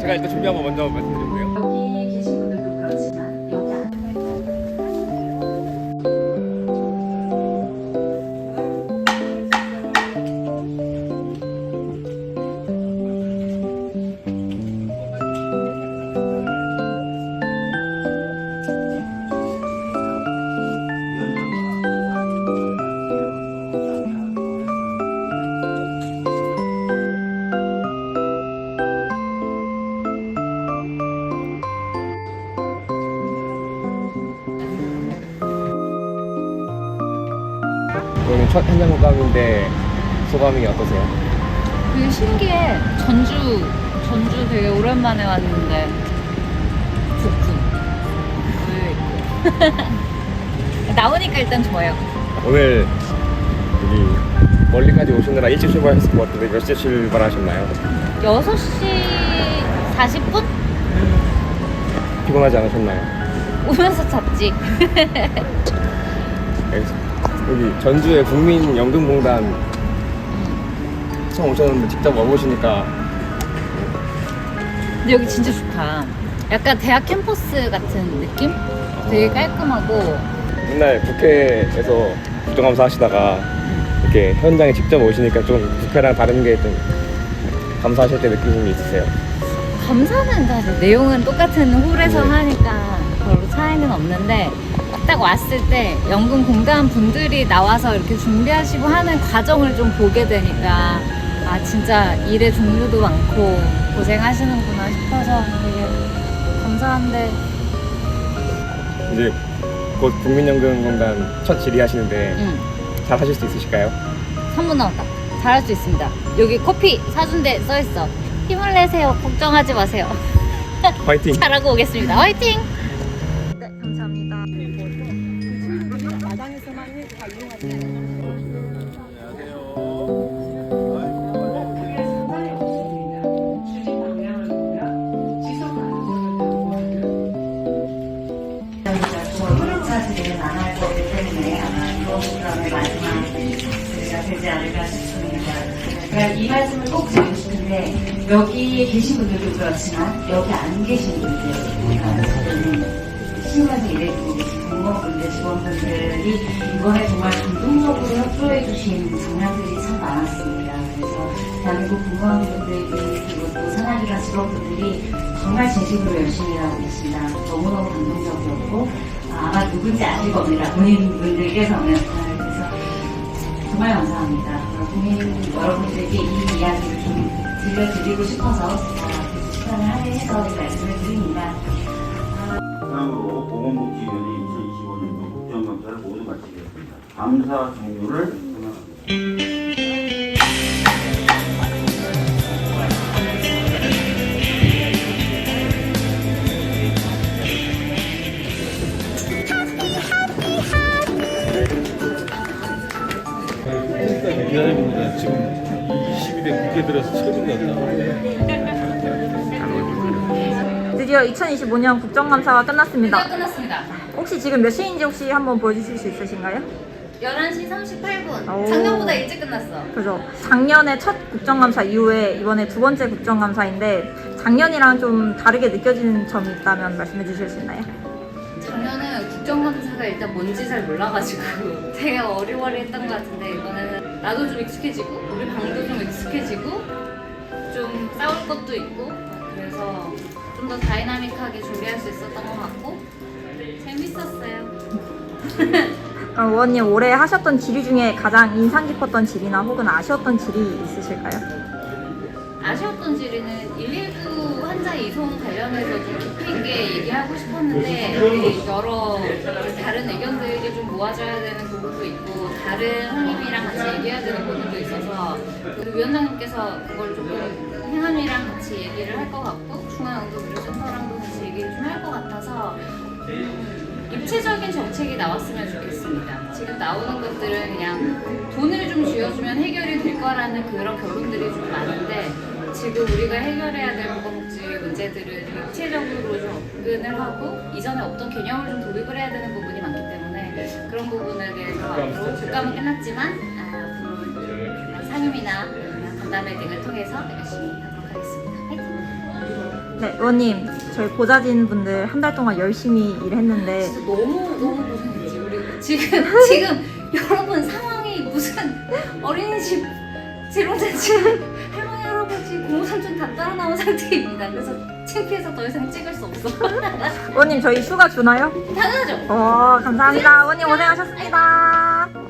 제가 일단 준비한 거 먼저 말씀드리고요. 오늘 첫 현장 공감인데 소감이 어떠세요? 되게 신기해. 전주, 전주 되게 오랜만에 왔는데, 북군. 있고. 나오니까 일단 좋아요. 오늘 여기 멀리까지 오시느라 일찍 출발했을 것 같은데 몇 시에 출발하셨나요? 6시 40분? 피곤하지 않으셨나요? 오면서 잤지. 여기, 여기 전주의 국민연금공단 처음 오셨는데 직접 와보시니까 근데 여기 진짜 좋다. 약간 대학 캠퍼스 같은 느낌? 되게 깔끔하고, 옛날 국회에서 국정감사 하시다가 이렇게 현장에 직접 오시니까 좀 국회랑 다른 게 좀 감사하실 때 느끼는 게 있으세요? 감사는 사실 내용은 똑같은 홀에서 네. 하니까 별로 차이는 없는데 딱 왔을 때 연금 공단 분들이 나와서 이렇게 준비하시고 하는 과정을 좀 보게 되니까 아 진짜 일의 종류도 많고 고생하시는구나 싶어서 되게 감사한데. 이제 곧 국민연금공단 첫 질의하시는데 응. 잘 하실 수 있으실까요? 선물 나왔다. 잘할 수 있습니다. 여기 커피 사준대 써있어. 힘을 내세요. 걱정하지 마세요. 화이팅! 잘하고 오겠습니다. 화이팅! 네, 감사합니다. 그램의 마지막 소리가 되지 않을까 싶습니다. 그러니까 이 말씀을 꼭 드리고 싶은데 여기 계신 분들도 그렇지만 여기 안 계신 분들 그러니까 신문에서 일해주고 계신 공무원분들, 직원분들이 이번에 정말 감동적으로 협조해 주신 장면들이 참 많았습니다. 그래서 대한민국 공무원분들이 그리고 또 사나리가 직원분들이 정말 진심으로 열심히 일하고 계십니다. 너무너무 감동적이었고 아, 아마 누군지 아실 겁니다. 본인 분들께서는. 정말 감사합니다. 국민 여러분들께 이 이야기를 좀 들려드리고 싶어서 시간을 할애해서 이 말씀을 드립니다. 이상으로 보건복지위원회 2025년도 국정감사를 모두 마치겠습니다. 감사 종료를 22대 국회 들어서 처음 같다. 드디어 2025년 국정감사가 끝났습니다. 끝났습니다 혹시 지금 몇 시인지 혹시 한번 보여주실 수 있으신가요? 11시 38분. 오. 작년보다 일찍 끝났어. 그죠. 작년에 첫 국정감사 이후에 이번에 두 번째 국정감사인데 작년이랑 좀 다르게 느껴지는 점이 있다면 말씀해 주실 수 있나요? 작년은 국정감사가 일단 뭔지 잘 몰라가지고 되게 어리버리했던 것 같은데 이번에는 나도 좀 익숙해지고 우리 방도 좀 익숙해지고 좀 싸울 것도 있고 그래서 좀 더 다이나믹하게 준비할 수 있었던 것 같고 재밌었어요. 그럼 의원님 올해 하셨던 질의 중에 가장 인상 깊었던 질의나 혹은 아쉬웠던 질의 있으실까요? 아쉬웠던 질의는 119 환자 이송 관련해서 좀 깊이 있게 얘기하고 싶었는데 그 여러 다른 의견들이 좀 모아져야 되는 부분도 있고 다른 상임위랑 같이 얘기해야 되는 부분도 있어서 그 위원장님께서 그걸 조금 행안위랑 같이 얘기를 할 것 같고 중앙응급의료센터랑도 같이 얘기를 좀 할 것 같아서 입체적인 정책이 나왔으면 좋겠습니다. 지금 나오는 것들은 그냥 돈을 좀 쥐어주면 해결이 될 거라는 그런 결론들이 좀 많은데 지금 우리가 해결해야 될 보건복지 문제들은 입체적으로 좀 접근을 하고 이전에 없던 개념을 좀 도입을 해야 되는 부분이 많기 때문에 그런 부분에 대해서 앞으로 국감은 끝났지만 아, 앞으로 상담이나 간담회 등을 통해서 열심히 하도록 하겠습니다. 화이팅! 네, 의원님, 저희 보좌진 분들 한 달 동안 열심히 일했는데 진짜 너무 너무 고생했지 우리 지금 지금 여러분 상황이 무슨 어린이집 재롱잔치 나온 상태입니다. 그래서 창피해서 더 이상 찍을 수 없어. 의원님 저희 휴가 주나요? 당연하죠. 어, 감사합니다. 의원님 고생하셨습니다.